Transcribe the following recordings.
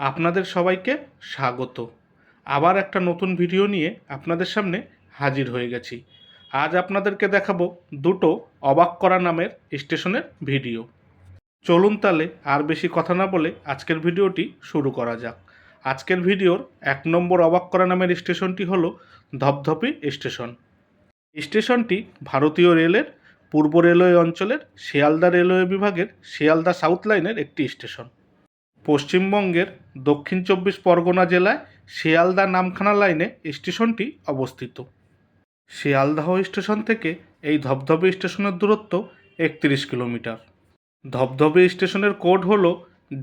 আপনাদের সবাইকে স্বাগত। আবার একটা নতুন ভিডিও নিয়ে আপনাদের সামনে হাজির হয়ে গেছি। আজ আপনাদেরকে দেখাবো দুটো অবাক করা নামের স্টেশনের ভিডিও। চলুন তাহলে আর বেশি কথা না বলে আজকের ভিডিওটি শুরু করা যাক। আজকের ভিডিওর এক নম্বর অবাক করা নামের স্টেশনটি হলো ধপধপি স্টেশন। স্টেশনটি ভারতীয় রেলের পূর্ব রেলওয়ে অঞ্চলের শিয়ালদা রেলওয়ে বিভাগের শিয়ালদা সাউথ লাইনের একটি স্টেশন। পশ্চিমবঙ্গের দক্ষিণ চব্বিশ পরগনা জেলায় শিয়ালদা নামখানা লাইনে স্টেশনটি অবস্থিত। শিয়ালদাহ স্টেশন থেকে এই ধবধবে স্টেশনের দূরত্ব একত্রিশ কিলোমিটার। ধবধবে স্টেশনের কোড হল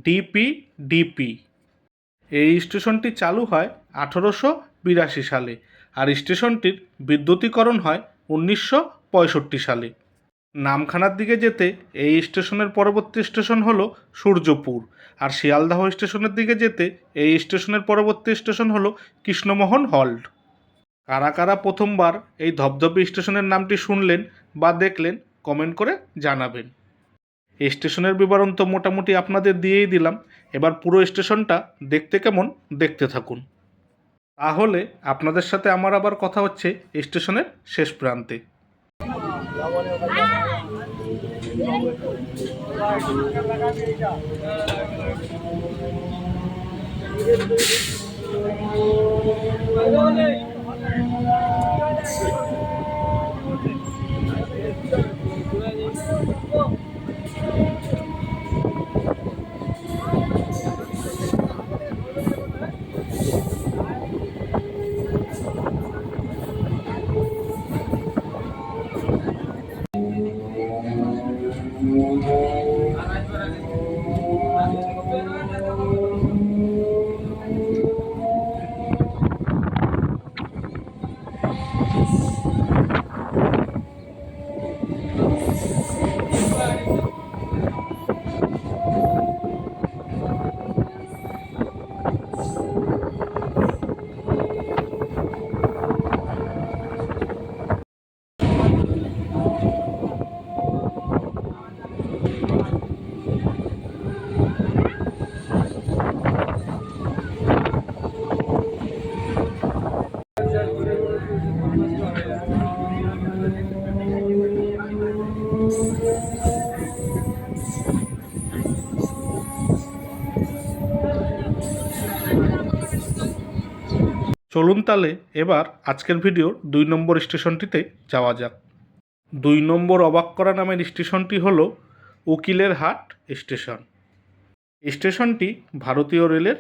ডিপি ডিপি। এই স্টেশনটি চালু হয় আঠারোশো বিরাশি সালে আর স্টেশনটির বিদ্যুতীকরণ হয় উনিশশো পঁয়ষট্টি সালে। নামখানার দিকে যেতে এই স্টেশনের পরবর্তী স্টেশন হলো সূর্যপুর। আর শিয়ালদাহ স্টেশনের দিকে যেতে এই স্টেশনের পরবর্তী স্টেশন হলো কৃষ্ণমোহন হল্ট কারা কারা প্রথমবার এই ধবধবে স্টেশনের নামটি শুনলেন বা দেখলেন, কমেন্ট করে জানাবেন। এই স্টেশনের বিবরণ তো মোটামুটি আপনাদের দিয়েই দিলাম। এবার পুরো স্টেশনটা দেখতে কেমন, দেখতে থাকুন। তাহলে আপনাদের সাথে আমার আবার কথা হচ্ছে স্টেশনের শেষ প্রান্তে। Hello, ladies. চলুন তাহলে এবার আজকের ভিডিওর দুই নম্বর স্টেশনটিতে যাওয়া যাক। দুই নম্বর অবাক করা নামের স্টেশনটি হল উকিলের হাট স্টেশন। স্টেশনটি ভারতীয় রেলের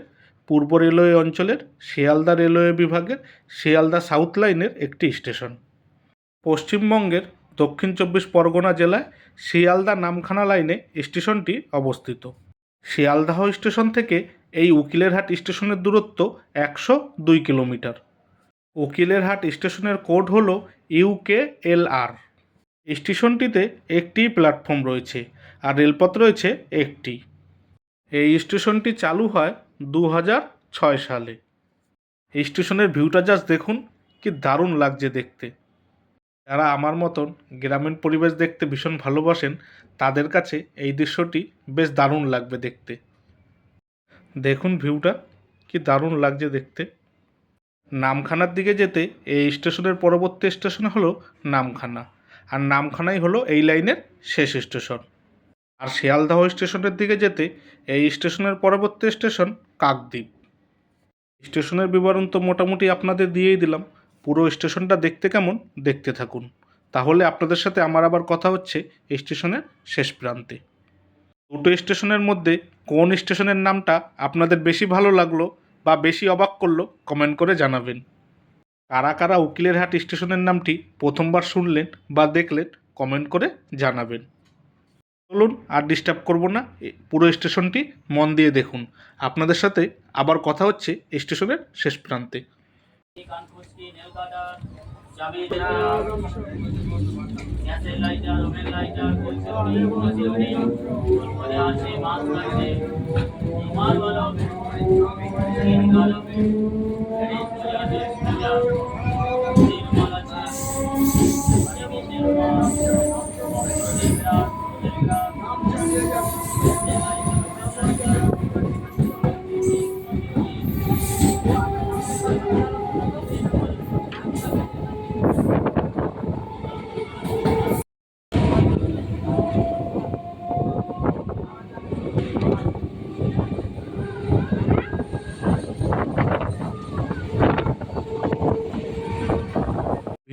পূর্ব রেলওয়ে অঞ্চলের শিয়ালদা রেলওয়ে বিভাগের শিয়ালদা সাউথ লাইনের একটি স্টেশন। পশ্চিমবঙ্গের দক্ষিণ চব্বিশ পরগনা জেলায় শিয়ালদা নামখানা লাইনে স্টেশনটি অবস্থিত। শিয়ালদাহ স্টেশন থেকে এই উকিলের হাট স্টেশনের দূরত্ব একশো দুই কিলোমিটার। উকিলের হাট স্টেশনের কোড হল ইউকে এল আর। স্টেশনটিতে একটি প্ল্যাটফর্ম রয়েছে আর রেলপথ রয়েছে একটি। এই স্টেশনটি চালু হয় দু ছয় সালে। এই স্টেশনের ভিউটা জাস্ট দেখুন, কি দারুণ লাগছে দেখতে। যারা আমার মতন গ্রামীণ পরিবেশ দেখতে ভীষণ ভালোবাসেন, তাদের কাছে এই দৃশ্যটি বেশ দারুণ লাগবে দেখতে। দেখুন ভিউটা, কি দারুণ লাগছে দেখতে। নামখানার দিকে যেতে এই স্টেশনের পরবর্তী স্টেশন হলো নামখানা, আর নামখানাই হলো এই লাইনের শেষ স্টেশন। আর শিয়ালদাহ স্টেশনের দিকে যেতে এই স্টেশনের পরবর্তী স্টেশন কাকদ্বীপ। স্টেশনের বিবরণ তো মোটামুটি আপনাদের দিয়েই দিলাম। পুরো স্টেশনটা দেখতে কেমন, দেখতে থাকুন। তাহলে আপনাদের সাথে আমার আবার কথা হচ্ছে স্টেশনের শেষ প্রান্তে। দুটো স্টেশনের মধ্যে কোন স্টেশনের নামটা আপনাদের বেশি ভালো লাগল বা বেশি অবাক করল কমেন্ট করে জানাবেন। কারা কারা উকিলের হাট স্টেশনের নামটি প্রথমবার শুনলেন বা দেখলেন কমেন্ট করে জানাবেন। চলুন আর ডিস্টার্ব করব না পুরো স্টেশনটি মন দিয়ে দেখুন। আপনাদের সাথে আবার কথা হচ্ছে স্টেশনের শেষ প্রান্তে। চাবি গ্যাসের লাইটার ওভেন লাইটার কলসি কলসি তারপরে আছে মাছ লাগছে মাল ভালো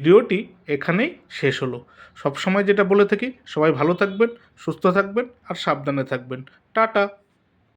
ভিডিওটি এখানেই শেষ হলো। সবসময় যেটা বলে থাকি, সবাই ভালো থাকবেন, সুস্থ থাকবেন আর সাবধানে থাকবেন। টাটা।